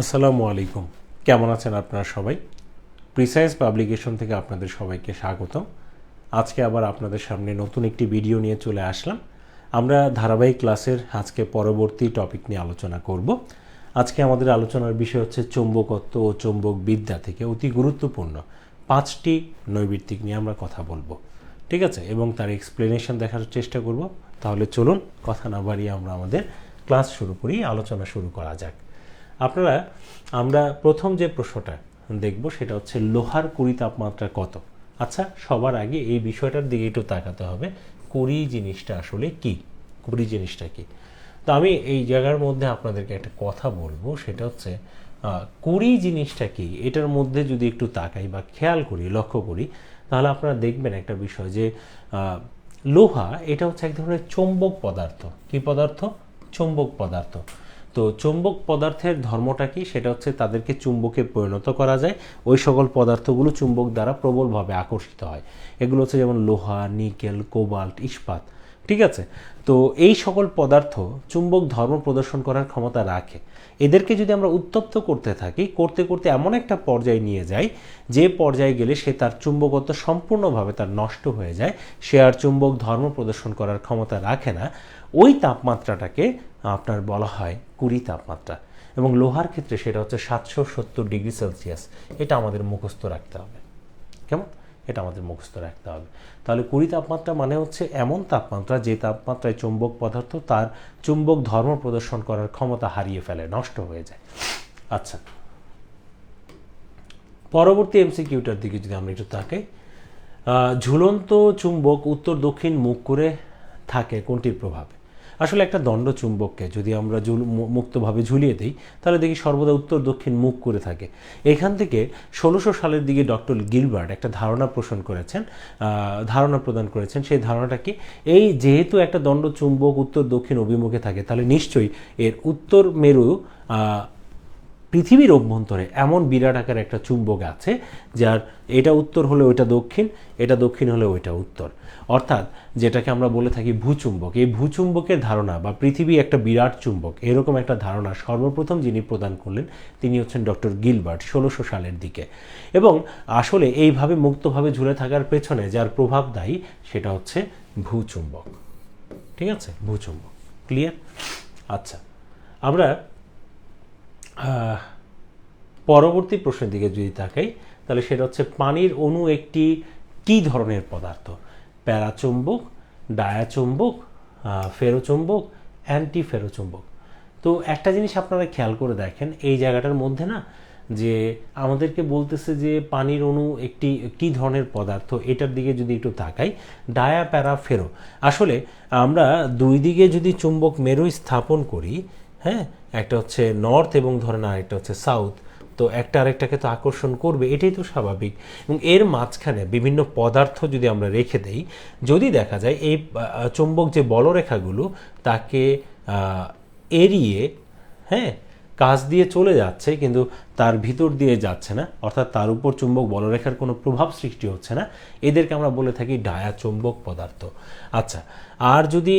আসসালামু আলাইকুম। কেমন আছেন আপনারা সবাই? প্রিসাইজ পাবলিকেশন থেকে আপনাদের সবাইকে স্বাগতম। আজকে আবার আপনাদের সামনে নতুন একটি ভিডিও নিয়ে চলে আসলাম। আমরা ধারাবাহিক ক্লাসের আজকে পরবর্তী টপিক নিয়ে আলোচনা করব। আজকে আমাদের আলোচনার বিষয় হচ্ছে চৌম্বকত্ব ও চৌম্বক বিদ্যা থেকে অতি গুরুত্বপূর্ণ পাঁচটি নৈবিত্তিক নিয়ে আমরা কথা বলব। ঠিক আছে? এবং তার এক্সপ্লেনেশন দেখার চেষ্টা করব। তাহলে চলুন, কথা না বাড়িয়ে আমরা আমাদের ক্লাস শুরু করি, আলোচনা শুরু করা যাক। আপনারা, আমরা প্রথম যে প্রশ্নটা দেখব সেটা হচ্ছে লোহার কুড়ি তাপমাত্রা কত? আচ্ছা সবার আগে এই বিষয়টার দিকে একটু তাকাতে হবে। কুড়ি জিনিসটা আসলে কি? কুড়ি জিনিসটা কি? তো আমি এই জায়গার মধ্যে আপনাদেরকে একটা কথা বলব, সেটা হচ্ছে কুড়ি জিনিসটা কি? এটার মধ্যে যদি একটু তাকাই বা খেয়াল করি, লক্ষ্য করি, তাহলে আপনারা দেখবেন একটা বিষয় যে লোহা এটা হচ্ছে এক ধরনের চৌম্বক পদার্থ। কি পদার্থ? চৌম্বক পদার্থ। তো চুম্বক পদার্থের ধর্মটা কি? সেটা হচ্ছে তাদেরকে চুম্বকে পরিণত করা যায়। ওই সকল পদার্থগুলো চুম্বক দ্বারা প্রবলভাবে আকর্ষিত হয়। এগুলো হচ্ছে যেমন লোহা, নিকেল, কোবাল্ট, ইস্পাত। ঠিক আছে? তো এই সকল পদার্থ চুম্বক ধর্ম প্রদর্শন করার ক্ষমতা রাখে। এদেরকে যদি আমরা উত্তপ্ত করতে থাকি, করতে করতে এমন একটা পর্যায়ে নিয়ে যাই, যে পর্যায়ে গেলে সে তার চুম্বকত্ব সম্পূর্ণভাবে তার নষ্ট হয়ে যায়, সে আর চুম্বক ধর্ম প্রদর্শন করার ক্ষমতা রাখে না, ওই তাপমাত্রাটাকে আপনার বলা হয় কুড়ি তাপমাত্রা। এবং লোহার ক্ষেত্রে সেটা হচ্ছে সাতশো সত্তর ডিগ্রি সেলসিয়াস। এটা আমাদের মুখস্থ রাখতে হবে। কেমন? এটা আমাদের মুখস্থ রাখতে হবে। তাহলে কুড়ি তাপমাত্রা মানে হচ্ছে এমন তাপমাত্রা যে তাপমাত্রায় চুম্বক পদার্থ তার চুম্বক ধর্ম প্রদর্শন করার ক্ষমতা হারিয়ে ফেলে, নষ্ট হয়ে যায়। আচ্ছা। পরবর্তী এমসিকিউটার দিকে যদি আমরা একটু তাকাই ঝুলন্ত চুম্বক উত্তর দক্ষিণ মুখ করে থাকে কোনটির প্রভাবে? আসলে একটা দণ্ড চুম্বককে যদি আমরা মুক্তভাবে ঝুলিয়ে দিই, তাহলে দেখি সর্বদা উত্তর দক্ষিণ মুখ করে থাকে। এখান থেকে ষোলোশো সালের দিকে ডক্টর গিলবার্ট একটা ধারণা পোষণ করেছেন ধারণা প্রদান করেছেন। সেই ধারণাটা কি? এই যেহেতু একটা দণ্ড চুম্বক উত্তর দক্ষিণ অভিমুখে থাকে, তাহলে নিশ্চয়ই এর উত্তর মেরু পৃথিবীর অভ্যন্তরে এমন বিরাট আকার একটা চুম্বক আছে, যার এটা উত্তর হলে ওইটা দক্ষিণ, এটা দক্ষিণ হলে ওইটা উত্তর। অর্থাৎ যেটাকে আমরা বলে থাকি ভূচুম্বক। এই ভূচুম্বকের ধারণা বা পৃথিবী একটা বিরাট চুম্বক, এরকম একটা ধারণা সর্বপ্রথম যিনি প্রদান করলেন, তিনি হচ্ছেন ডক্টর গিলবার্ট ষোলোশো সালের দিকে। এবং আসলে এইভাবে মুক্তভাবে ঝুলে থাকার পেছনে যার প্রভাব দায়ী, সেটা হচ্ছে ভূচুম্বক। ঠিক আছে? ভূচুম্বক। ক্লিয়ার আচ্ছা আমরা পরবর্তী প্রশ্নের দিকে যদি তাকাই, তাহলে সেটা হচ্ছে পানির অণু একটি কি ধরনের পদার্থ? প্যারাচুম্বক, ডায়াচুম্বক ফেরোচুম্বক অ্যান্টি ফেরোচুম্বক তো একটা জিনিস আপনারা খেয়াল করে দেখেন এই জায়গাটার মধ্যে না, যে আমাদেরকে বলতেছে যে পানির অণু একটি কি ধরনের পদার্থ? এটার দিকে যদি একটু তাকাই, ডায়া প্যারা ফেরো। আসলে আমরা দুই দিকে যদি চুম্বক মেরু স্থাপন করি হ্যাঁ একটা হচ্ছে নর্থ এবং ধরেন আরেকটা হচ্ছে সাউথ তো একটা আরেকটাকে তো আকর্ষণ করবে, এটাই তো স্বাভাবিক। এবং এর মাঝখানে বিভিন্ন পদার্থ যদি আমরা রেখে দেই, যদি দেখা যায় এই চুম্বক যে বলরেখাগুলো, তাকে এড়িয়ে হ্যাঁ কাজ দিয়ে চলে যাচ্ছে, কিন্তু তার ভিতর দিয়ে যাচ্ছে না। অর্থাৎ তার উপর চুম্বক বলরেখার কোনো প্রভাব সৃষ্টি হচ্ছে না। এদেরকে আমরা বলে থাকি ডায়া চুম্বক পদার্থ। আচ্ছা আর যদি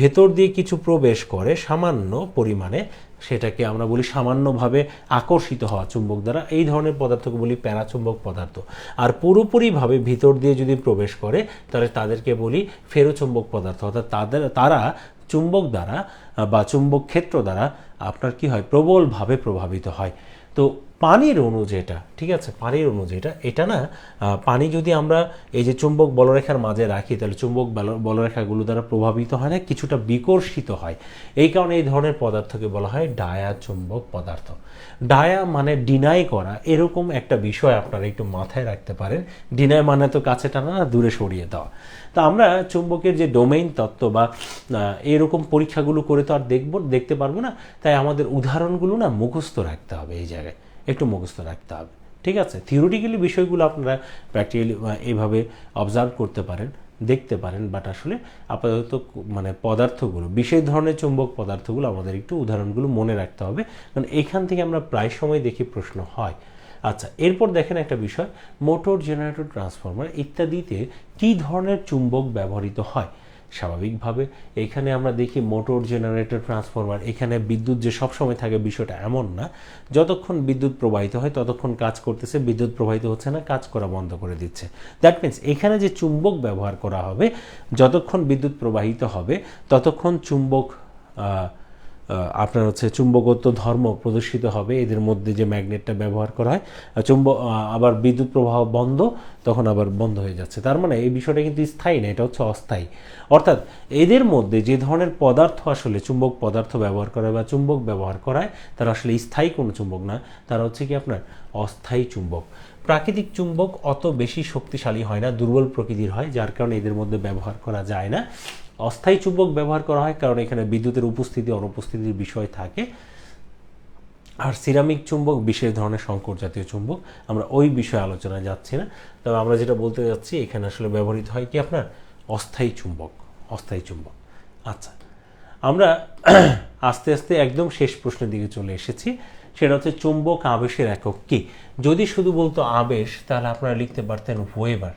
ভেতর দিয়ে কিছু প্রবেশ করে সামান্য পরিমাণে সেটাকে আমরা বলি সামান্যভাবে আকর্ষিত হওয়া চুম্বক দ্বারা। এই ধরনের পদার্থকে বলি প্যারাচুম্বক পদার্থ। আর পুরোপুরিভাবে ভিতর দিয়ে যদি প্রবেশ করে, তাহলে তাদেরকে বলি ফেরোচুম্বক পদার্থ। অর্থাৎ তাদের, তারা চুম্বক দ্বারা বা চুম্বক ক্ষেত্র দ্বারা আপনার কি হয়? প্রবলভাবে প্রভাবিত হয়। তো পানির অণু যেটা, ঠিক আছে? পানির অণু যেটা, এটা না পানি যদি আমরা এই যে চুম্বক বলরেখার মাঝে রাখি, তাহলে চুম্বক বল- বলরেখাগুলো দ্বারা প্রভাবিত হয় না, কিছুটা বিকর্ষিত হয়। এই কারণে এই ধরনের পদার্থকে বলা হয় ডায়া চুম্বক পদার্থ। ডায়া মানে ডিনাই করা, এরকম একটা বিষয় আপনারা একটু মাথায় রাখতে পারেন। ডিনাই মানে তো কাছে টানা না, দূরে সরিয়ে দেওয়া। তা আমরা চুম্বকের যে ডোমেইন তত্ত্ব বা এরকম পরীক্ষাগুলো করে তো আর দেখব, দেখতে পারব না। তাই আমাদের উদাহরণগুলো না মুখস্থ রাখতে হবে এই জায়গায়। একটু মুখস্থ রাখতে হবে। ঠিক আছে? থিওরিটিক্যালি বিষয়গুলো আপনারা প্র্যাকটিক্যালি এইভাবে অবজার্ভ করতে পারেন, দেখতে পারেন বাট আসলে আপাতত মানে পদার্থগুলো, বিশেষ ধরনের চুম্বক পদার্থগুলো আমাদের একটু উদাহরণগুলো মনে রাখতে হবে। কারণ এখান থেকে আমরা প্রায় সময় দেখি প্রশ্ন হয়। আচ্ছা এরপর দেখেন একটা বিষয় মোটর জেনারেটর ট্রান্সফরমার ইত্যাদিতে কী ধরনের চুম্বক ব্যবহৃত হয়? স্বাভাবিকভাবে। এখানে আমরা দেখি মোটর জেনারেটর, ট্রান্সফরমার, এখানে বিদ্যুৎ যে সবসময় থাকে বিষয়টা এমন না। যতক্ষণ বিদ্যুৎ প্রবাহিত হয়, ততক্ষণ কাজ করতেছে, বিদ্যুৎ প্রবাহিত হচ্ছে না, কাজ করা বন্ধ করে দিচ্ছে। দ্যাট মিন্স এখানে যে চুম্বক ব্যবহার করা হবে, যতক্ষণ বিদ্যুৎ প্রবাহিত হবে, ততক্ষণ চুম্বক আপনার হচ্ছে চুম্বকত্ব ধর্ম প্রদর্শিত হবে। এদের মধ্যে যে ম্যাগনেটটা ব্যবহার করা হয় আহ, চুম্বক আবার বিদ্যুৎ প্রবাহ বন্ধ তখন আবার বন্ধ হয়ে যাচ্ছে। তার মানে এই বিষয়টা কিন্তু স্থায়ী না এটা হচ্ছে অস্থায়ী। অর্থাৎ এদের মধ্যে যে ধরনের পদার্থ আসলে চুম্বক পদার্থ ব্যবহার করা বা চুম্বক ব্যবহার করায় তারা আসলে স্থায়ী কোনো চুম্বক না তারা হচ্ছে কি আপনার অস্থায়ী চুম্বক। প্রাকৃতিক চুম্বক অত বেশি শক্তিশালী হয় না দুর্বল প্রকৃতির হয় যার কারণে এদের মধ্যে ব্যবহার করা যায় না। অস্থায়ী চুম্বক ব্যবহার করা হয়, কারণ এখানে বিদ্যুতের উপস্থিতি, অনুপস্থিতির বিষয় থাকে। আর সিরামিক চুম্বক, বিশেষ ধরনের সংকর জাতীয় চুম্বক, আমরা ওই বিষয়ে আলোচনায় যাচ্ছি না। তবে আমরা যেটা বলতে যাচ্ছি, এখানে আসলে ব্যবহৃত হয় কি আপনার? অস্থায়ী চুম্বক অস্থায়ী চুম্বক। আচ্ছা আমরা আস্তে আস্তে একদম শেষ প্রশ্নের দিকে চলে এসেছি। সেটা হচ্ছে চুম্বক আবেশের একক কি? যদি শুধু বলতো আবেশ, তাহলে আপনারা লিখতে পারতেন ওয়েবার।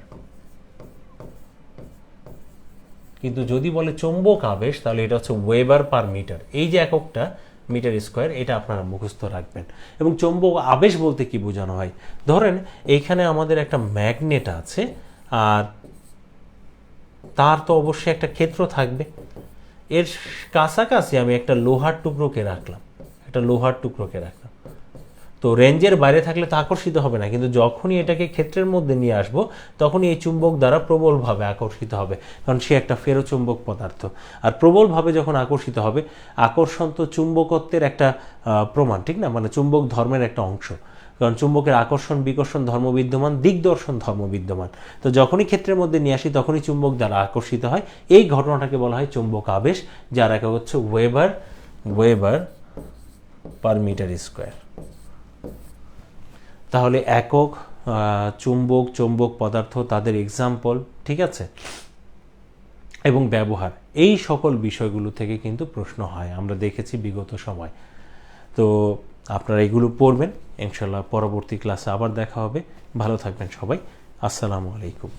কিন্তু যদি বলে চৌম্বক আবেশ, তাহলে এটা হচ্ছে ওয়েবার পার মিটার এই যে এককটা মিটার স্কোয়ার এটা আপনারা মুখস্থ রাখবেন। এবং চৌম্বক আবেশ বলতে কি বোঝানো হয়? ধরেন এইখানে আমাদের একটা ম্যাগনেট আছে, আর তার তো অবশ্যই একটা ক্ষেত্র থাকবে। এর কাছাকাছি আমি একটা লোহার টুকরোকে রাখলাম। একটা লোহার টুকরোকে রাখলাম। তো রেঞ্জের বাইরে থাকলে তো আকর্ষিত হবে না, কিন্তু যখনই এটাকে ক্ষেত্রের মধ্যে নিয়ে আসব, তখনই এই চুম্বক দ্বারা প্রবলভাবে আকর্ষিত হবে, কারণ সে একটা ফেরোচুম্বক পদার্থ। আর প্রবলভাবে যখন আকর্ষিত হবে, আকর্ষণ তো চুম্বকত্বের একটা প্রমাণ, ঠিক না? মানে চুম্বক ধর্মের একটা অংশ। কারণ চুম্বকের আকর্ষণ, বিকর্ষণ ধর্ম বিদ্যমান, দিগদর্শন ধর্ম বিদ্যমান। তো যখনই ক্ষেত্রের মধ্যে নিয়ে আসি, তখনই চুম্বক দ্বারা আকর্ষিত হয়। এই ঘটনাটাকে বলা হয় চুম্বক আবেশ, যার একক হচ্ছে weber weber per metre square. তাহলে একক চুম্বক চুম্বক পদার্থ তাদের এক্সাম্পল ঠিক আছে? এবং ব্যবহার, এই সকল বিষয়গুলো থেকে কিন্তু প্রশ্ন হয়, আমরা দেখেছি বিগত সময়। তো আপনারা এগুলো পড়বেন ইনশাল্লাহ পরবর্তী ক্লাসে আবার দেখা হবে। ভালো থাকবেন সবাই, আসসালামু আলাইকুম।